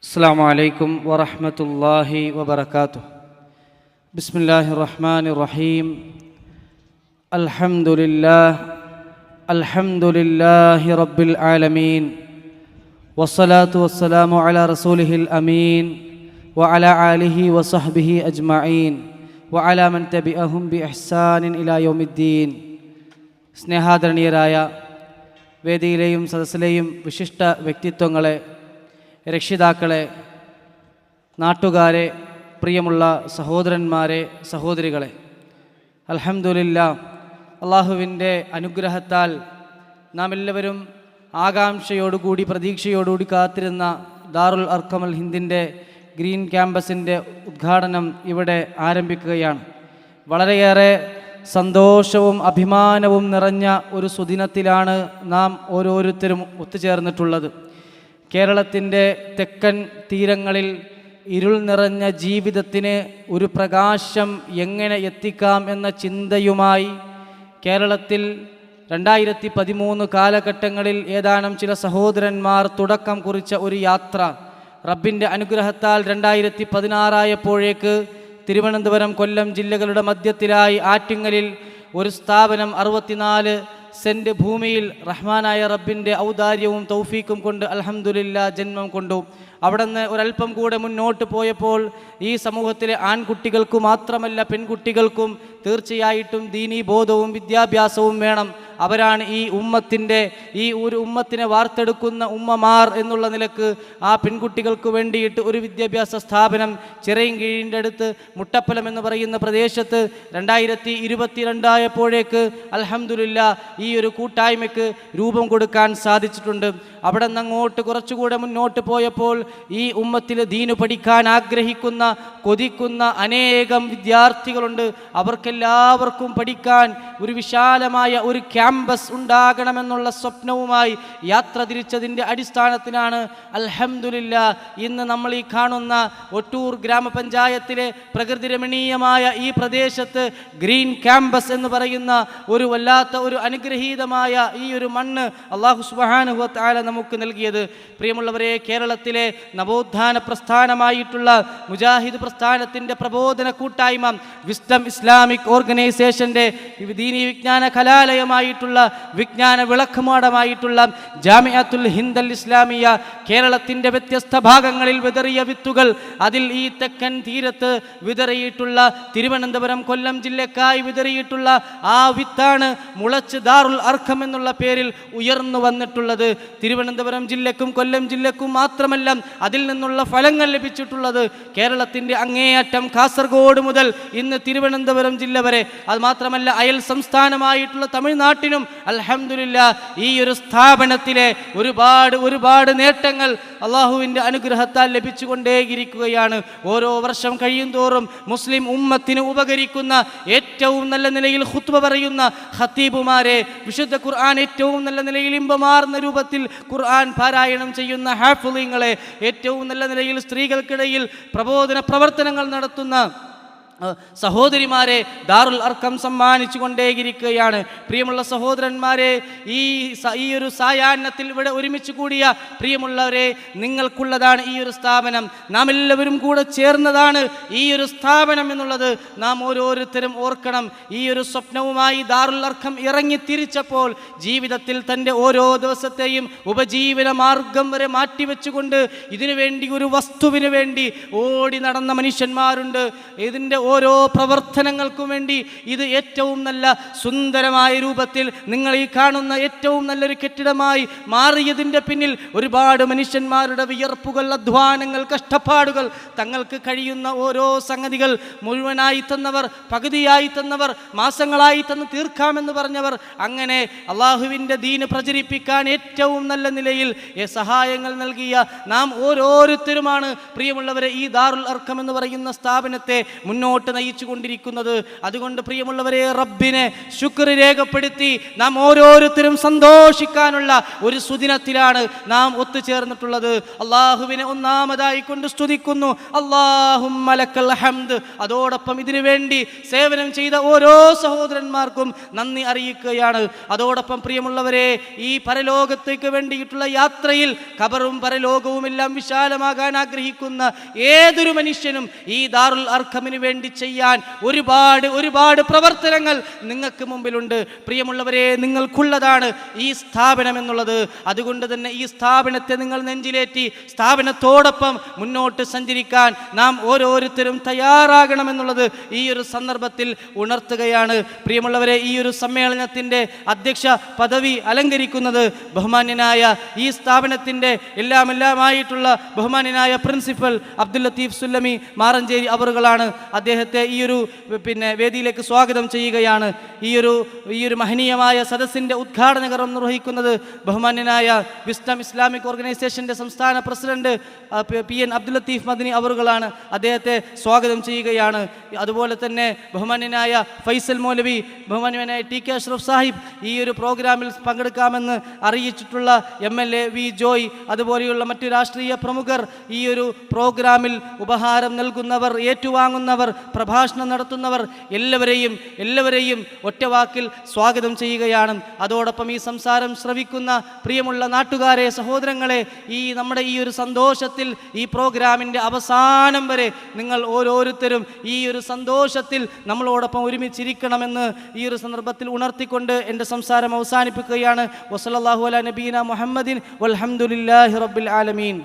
السلام عليكم ورحمة الله وبركاته بسم الله الرحمن الرحيم الحمد لله الحمد لله رب العالمين والصلاة والسلام على رسوله الأمين وعلى آله وصحبه أجمعين وعلى من تبعهم بإحسان إلى يوم الدين സ്നേഹാദരണീയരായ വേദിയിലെയും സദസ്സിലെയും വിശിഷ്ട വ്യക്തിത്വങ്ങളെ രക്ഷിതാക്കളെ നാട്ടുകാരെ പ്രിയമുള്ള സഹോദരന്മാരെ സഹോദരികളെ അലഹമുല്ല അള്ളാഹുവിന്റെ അനുഗ്രഹത്താൽ നാം എല്ലാവരും ആകാംക്ഷയോടുകൂടി പ്രതീക്ഷയോടുകൂടി കാത്തിരുന്ന ദാറുൽ അർക്കമൽ ഹിന്ദിന്റെ ഗ്രീൻ ക്യാമ്പസിന്റെ ഉദ്ഘാടനം ഇവിടെ ആരംഭിക്കുകയാണ്. വളരെയേറെ സന്തോഷവും അഭിമാനവും നിറഞ്ഞ ഒരു സുദിനത്തിലാണ് നാം ഓരോരുത്തരും ഒത്തുചേർന്നിട്ടുള്ളത്. കേരളത്തിന്റെ തെക്കൻ തീരങ്ങളിൽ ഇരുൾ നിറഞ്ഞ ജീവിതത്തിന് ഒരു പ്രകാശം എങ്ങനെ എത്തിക്കാം എന്ന ചിന്തയുമായി കേരളത്തിൽ രണ്ടായിരത്തി പതിമൂന്ന് കാലഘട്ടങ്ങളിൽ ഏതാനും ചില സഹോദരന്മാർ തുടക്കം കുറിച്ച ഒരു യാത്ര റബ്ബിന്റെ അനുഗ്രഹത്താൽ രണ്ടായിരത്തി പതിനാറായപ്പോഴേക്ക് തിരുവനന്തപുരം കൊല്ലം ജില്ലകളുടെ മധ്യത്തിലായി ആറ്റിങ്ങലിൽ ഒരു സ്ഥാപനം അറുപത്തിനാല് സെന്റ് ഭൂമിയിൽ റഹ്മാനായ റബ്ബിന്റെ ഔദാര്യവും തൗഫീക്കും കൊണ്ട് അലഹമുല്ല ജന്മം കൊണ്ടു. അവിടുന്ന് ഒരല്പം കൂടെ മുന്നോട്ട് പോയപ്പോൾ ഈ സമൂഹത്തിലെ ആൺകുട്ടികൾക്ക് മാത്രമല്ല പെൺകുട്ടികൾക്കും തീർച്ചയായിട്ടും ദീനീ ബോധവും വിദ്യാഭ്യാസവും വേണം. അവരാണ് ഈ ഉമ്മത്തിന്റെ ഈ ഒരു ഉമ്മത്തിനെ വാർത്തെടുക്കുന്ന ഉമ്മമാർ എന്നുള്ള നിലയ്ക്ക് ആ പെൺകുട്ടികൾക്ക് വേണ്ടിയിട്ട് ഒരു വിദ്യാഭ്യാസ സ്ഥാപനം ചിറയൻകീഴിന്റെ അടുത്ത് മുട്ടപ്പലം എന്ന് പറയുന്ന പ്രദേശത്ത് രണ്ടായിരത്തി ഇരുപത്തിരണ്ടായപ്പോഴേക്ക് അലഹമുല്ല ഈ ഒരു കൂട്ടായ്മയ്ക്ക് രൂപം കൊടുക്കാൻ സാധിച്ചിട്ടുണ്ട്. അവിടെ നിന്ന് അങ്ങോട്ട് കുറച്ചുകൂടെ മുന്നോട്ട് പോയപ്പോൾ ഈ ഉമ്മത്തിൽ ദീന് പഠിക്കാൻ ആഗ്രഹിക്കുന്ന കൊതിക്കുന്ന അനേകം വിദ്യാർത്ഥികളുണ്ട്. അവർക്കെല്ലാവർക്കും പഠിക്കാൻ ഒരു വിശാലമായ ഒരു ക്യാമ്പസ് ഉണ്ടാകണമെന്നുള്ള സ്വപ്നവുമായി യാത്ര തിരിച്ചതിന്റെ അടിസ്ഥാനത്തിലാണ് അൽഹമുല്ല ഇന്ന് നമ്മൾ ഈ കാണുന്ന ഒട്ടൂർ ഗ്രാമപഞ്ചായത്തിലെ പ്രകൃതി രമണീയമായ ഈ പ്രദേശത്ത് ഗ്രീൻ ക്യാമ്പസ് എന്ന് പറയുന്ന ഒരു വല്ലാത്ത ഒരു അനുഗ്രഹീതമായ ഈ ഒരു മണ്ണ് അള്ളാഹു സുബാനുഹത്താല നമുക്ക് നൽകിയത്. പ്രിയമുള്ളവരെ കേരളത്തിലെ നവോത്ഥാന പ്രസ്ഥാനമായിട്ടുള്ള മുജാഹിദ് പ്രസ്ഥാനത്തിന്റെ പ്രബോധന കൂട്ടായ്മ വിസ്ഡം ഇസ്ലാമിക് ഓർഗനൈസേഷന്റെ ദീനി വിജ്ഞാന കലാലയമായിട്ടുള്ള വിജ്ഞാന വിളക്കുമാടമായിട്ടുള്ള ജാമിയത്തുൽ ഹിന്ദൽ ഇസ്ലാമിയ കേരളത്തിന്റെ വ്യത്യസ്ത ഭാഗങ്ങളിൽ വിതറിയ വിത്തുകൾ അതിൽ ഈ തെക്കൻ തീരത്ത് വിതറിയിട്ടുള്ള തിരുവനന്തപുരം കൊല്ലം ജില്ലക്കായി വിതറിയിട്ടുള്ള ആ വിത്താണ് മുളച്ച് ദാറുൽ അർഖം എന്നുള്ള പേരിൽ ഉയർന്നു വന്നിട്ടുള്ളത്. തിരുവനന്തപുരം ജില്ലക്കും കൊല്ലം ജില്ലക്കും മാത്രമല്ല അതിൽ നിന്നുള്ള ഫലങ്ങൾ ലഭിച്ചിട്ടുള്ളത് കേരളത്തിന്റെ അങ്ങേയറ്റം കാസർഗോഡ് മുതൽ ഇന്ന് തിരുവനന്തപുരം ജില്ല വരെ. അതുമാത്രമല്ല അയൽ സംസ്ഥാനമായിട്ടുള്ള തമിഴ്നാട്ടിനും അലഹമില്ല ഈ ഒരു സ്ഥാപനത്തിലെ ഒരുപാട് ഒരുപാട് നേട്ടങ്ങൾ അള്ളാഹുവിന്റെ അനുഗ്രഹത്താൽ ലഭിച്ചുകൊണ്ടേയിരിക്കുകയാണ്. ഓരോ വർഷം കഴിയും തോറും മുസ്ലിം ഉമ്മത്തിന് ഉപകരിക്കുന്ന ഏറ്റവും നല്ല നിലയിൽ ഹുത്വ പറയുന്ന ഹത്തീബുമാരെ വിശുദ്ധ ഖുർആൻ ഏറ്റവും നല്ല നിലയിൽ ഇമ്പമാർന്ന രൂപത്തിൽ ഖുർആൻ പാരായണം ചെയ്യുന്ന ഹാഫുലിങ്ങളെ ഏറ്റവും നല്ല നിലയിൽ സ്ത്രീകൾക്കിടയിൽ പ്രബോധന പ്രവർത്തനങ്ങൾ നടത്തുന്ന സഹോദരിമാരെ ദാറുൽ അർക്കം സമ്മാനിച്ചു കൊണ്ടേയിരിക്കുകയാണ്. പ്രിയമുള്ള സഹോദരന്മാരെ ഈ ഈ ഒരു സായാഹ്നത്തിൽ ഇവിടെ ഒരുമിച്ച് കൂടിയ പ്രിയമുള്ളവരെ നിങ്ങൾക്കുള്ളതാണ് ഈ ഒരു സ്ഥാപനം. നാം എല്ലാവരും കൂടെ ചേർന്നതാണ് ഈ ഒരു സ്ഥാപനം എന്നുള്ളത്. നാം ഓരോരുത്തരും ഓർക്കണം ഈ ഒരു സ്വപ്നവുമായി ദാറുൽ അർക്കം ഇറങ്ങി തിരിച്ചപ്പോൾ ജീവിതത്തിൽ തന്റെ ഓരോ ദിവസത്തെയും ഉപജീവന മാർഗം വരെ മാറ്റിവെച്ചുകൊണ്ട് ഇതിനു വേണ്ടി ഒരു വസ്തുവിന് വേണ്ടി ഓടി നടന്ന മനുഷ്യന്മാരുണ്ട്. ഇതിന്റെ ഓരോ പ്രവർത്തനങ്ങൾക്കും വേണ്ടി ഇത് ഏറ്റവും നല്ല സുന്ദരമായ രൂപത്തിൽ നിങ്ങൾ ഈ കാണുന്ന ഏറ്റവും നല്ലൊരു കെട്ടിടമായി മാറിയതിന്റെ പിന്നിൽ ഒരുപാട് മനുഷ്യന്മാരുടെ വിയർപ്പുകൾ അധ്വാനങ്ങൾ കഷ്ടപ്പാടുകൾ. തങ്ങൾക്ക് കഴിയുന്ന ഓരോ സംഗതികൾ മുഴുവനായി തന്നവർ പകുതിയായി തന്നവർ മാസങ്ങളായി തന്ന് തീർക്കാമെന്ന് പറഞ്ഞവർ. അങ്ങനെ അള്ളാഹുവിന്റെ ദീന് പ്രചരിപ്പിക്കാൻ ഏറ്റവും നല്ല നിലയിൽ സഹായങ്ങൾ നൽകിയ നാം ഓരോരുത്തരുമാണ്. പ്രിയമുള്ളവരെ ഈ ദാറുൽ അർക്കം എന്ന് പറയുന്ന സ്ഥാപനത്തെ മുന്നോട്ട് മുന്നോട്ട് നയിച്ചു കൊണ്ടിരിക്കുന്നത് അതുകൊണ്ട് പ്രിയമുള്ളവരെ റബ്ബിനെ ശുക്ർ രേഖപ്പെടുത്തി നാം ഓരോരുത്തരും സന്തോഷിക്കാനുള്ള ഒരു സുദിനത്തിലാണ് നാം ഒത്തുചേർന്നിട്ടുള്ളത്. അള്ളാഹുവിനെ ഒന്നാമതായി കൊണ്ട് സ്തുതിക്കുന്നു. അള്ളാഹും ഹംദ്. അതോടൊപ്പം ഇതിനു വേണ്ടി സേവനം ചെയ്ത ഓരോ സഹോദരന്മാർക്കും നന്ദി അറിയിക്കുകയാണ്. അതോടൊപ്പം പ്രിയമുള്ളവരെ ഈ പരലോകത്തേക്ക് വേണ്ടിയിട്ടുള്ള യാത്രയിൽ ഖബറും പരലോകവും എല്ലാം വിശാലമാകാൻ ആഗ്രഹിക്കുന്ന ഏതൊരു മനുഷ്യനും ഈ ദാറുൽ അർഖമിന് വേണ്ടി ചെയ്യാൻ ഒരുപാട് ഒരുപാട് പ്രവർത്തനങ്ങൾ നിങ്ങൾക്ക് മുമ്പിലുണ്ട്. പ്രിയമുള്ളവരെ നിങ്ങൾക്കുള്ളതാണ് ഈ സ്ഥാപനം എന്നുള്ളത്. അതുകൊണ്ട് തന്നെ ഈ സ്ഥാപനത്തെ നിങ്ങൾ നെഞ്ചിലേറ്റി സ്ഥാപനത്തോടൊപ്പം മുന്നോട്ട് സഞ്ചരിക്കാൻ നാം ഓരോരുത്തരും തയ്യാറാകണമെന്നുള്ളത് ഈ ഒരു സന്ദർഭത്തിൽ ഉണർത്തുകയാണ്. പ്രിയമുള്ളവരെ ഈ ഒരു സമ്മേളനത്തിന്റെ അധ്യക്ഷ പദവി അലങ്കരിക്കുന്നത് ബഹുമാന്യനായ ഈ സ്ഥാപനത്തിന്റെ എല്ലാം എല്ലാമായിട്ടുള്ള ബഹുമാന്യനായ പ്രിൻസിപ്പൽ അബ്ദുൽ ലത്തീഫ് സുല്ലമി മാറഞ്ചേരി അവറുകളാണ്. അദ്ദേഹത്തെ ഈ ഒരു പിന്നെ വേദിയിലേക്ക് സ്വാഗതം ചെയ്യുകയാണ്. ഈ ഒരു ഈ ഒരു മഹനീയമായ സദസ്സിന്റെ ഉദ്ഘാടന കർമ്മം നിർവഹിക്കുന്നത് ബഹുമാന്യനായ വിസ്ഡം ഇസ്ലാമിക് ഓർഗനൈസേഷന്റെ സംസ്ഥാന president P N Abdul Latheef Madani അവറുകളാണ് അദ്ദേഹത്തെ സ്വാഗതം ചെയ്യുകയാണ്. അതുപോലെ തന്നെ ബഹുമാന്യനായ ഫൈസൽ മൗലവി ബഹുമാന്യനായ ടി കെ അഷ്റഫ് സാഹിബ് ഈ ഒരു പ്രോഗ്രാമിൽ പങ്കെടുക്കാമെന്ന് അറിയിച്ചിട്ടുള്ള M L A V Joy അതുപോലെയുള്ള മറ്റു രാഷ്ട്രീയ പ്രമുഖർ ഈ ഒരു പ്രോഗ്രാമിൽ ഉപഹാരം നൽകുന്നവർ ഏറ്റുവാങ്ങുന്നവർ പ്രഭാഷണം നടത്തുന്നവർ എല്ലാവരെയും എല്ലാവരെയും ഒറ്റവാക്കിൽ സ്വാഗതം ചെയ്യുകയാണ്. അതോടൊപ്പം ഈ സംസാരം ശ്രവിക്കുന്ന പ്രിയമുള്ള നാട്ടുകാരെ സഹോദരങ്ങളെ ഈ നമ്മുടെ ഈ ഒരു സന്തോഷത്തിൽ ഈ പ്രോഗ്രാമിന്റെ അവസാനം വരെ നിങ്ങൾ ഓരോരുത്തരും ഈ ഒരു സന്തോഷത്തിൽ നമ്മളോടൊപ്പം ഒരുമിച്ചിരിക്കണമെന്ന് ഈ ഒരു സന്ദർഭത്തിൽ ഉണർത്തിക്കൊണ്ട് എന്റെ സംസാരം അവസാനിപ്പിക്കുകയാണ്. വസലല്ലാഹു അല നബീന മുഹമ്മദിൻ വൽഹംദുലില്ലാഹി റബ്ബിൽ ആലമീൻ.